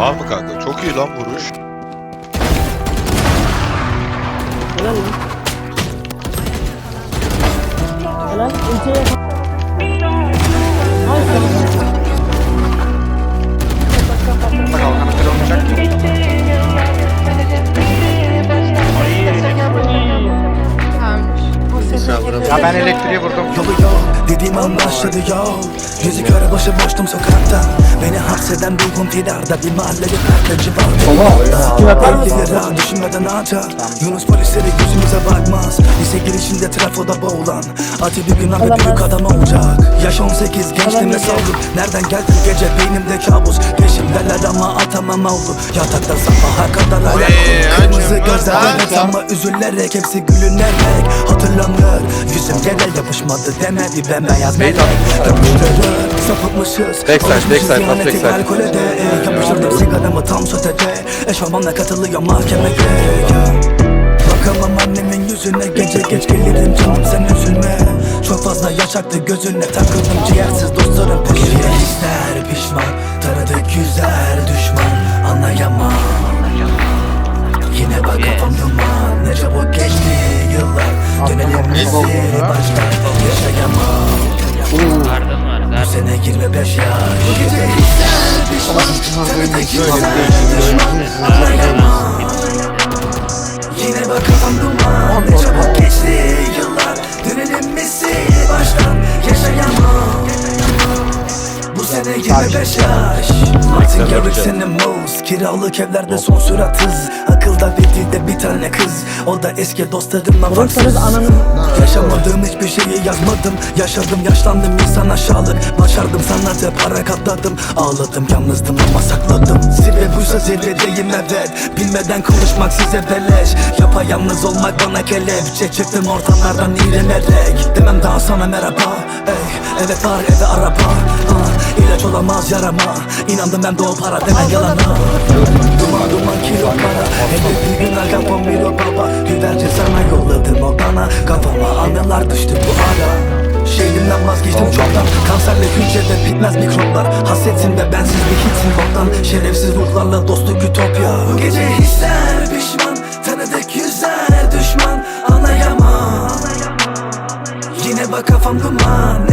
A mı kanka? Çok iyi lan vuruş. Helal lan. Helal. Ultiye yakın. Ya ben elektriği vurdum. Yolu yok. Dediğim an başladı yol Yüzü kara başı boştum sokakta Beni hapseden ruhum firarda Bir mahallede perteci var Bir lira düşünmeden ancak Yunus polisleri yüzümüze bakmaz. Lise girişinde trafoda boğulan. Ati bir gün abi büyük adam olacak. Yaş 18 gençliğime savruk Nereden geldi gece? Beynimde kabus. Peşimdeler ama atamam avlu Yatakta sabaha kadar ayak Kırmızı gözler ama üzülerek Hepsi gülünerek hatırlanır Yere yapışmadı demedi bembeyaz melek Öpüştürür sapıtmışız. Backside, backside, pas backside. alkolede e, Yapıştırdım sigaramı tam sotede. Eşofmanla katılıyor mahkemeye. Bakamam annemin yüzüne. Gece geç gelirim canım sen üzülme. Çok fazla yaşaktı gözüne Takıldım. Ciğersiz dostlarım peşine Hisler pişman Tanıdık yüzler düşman. Anlayamam. Yine bak kafam duman Dönelim bizi baştan Yaşayamam Vardım var. bu sene 25 yaş. Hisler pişman Tanıdık yüzler düşman Anlayamam Yine bak kafam duman sene 25 yaş. Martin Garrix'in mouse Kiralık evlerde son sürat hız Akılda dilde bir tane kız. O da eski dostlarımla farksız. Yaşamadığım hiçbir şeyi yazmadım. Yaşadım yaşlandım insan aşağılık. Başardım sanatı para katladım. Ağladım yalnızdım ama sakladım. Zirve buysa zirvedeyim evet. Bilmeden konuşmak size beleş. Yapayalnız olmak bana kelepçe. Çıktım ortamlardan iğrenerek. Demem daha sana merhaba. Ey, Evet var evde araba. Ah, ilaç olamaz yarama. İnandım ben o para denen yalana. Duman duman kilo para. Hele bir gün aga pomiro baba. Güvercin sana yolladım odana Kafama anılar düştü bu ara. Şehrimden vazgeçtim çoktan. Kanserle hücrede bitmez mikroplar. Hasretim ve bensiz bir hitsin boktan Şerefsiz ruhlarla dostluk ütopya. Bu gece hisler pişman Tanıdık yüzler düşman. Anlayamam Yine bak kafam duman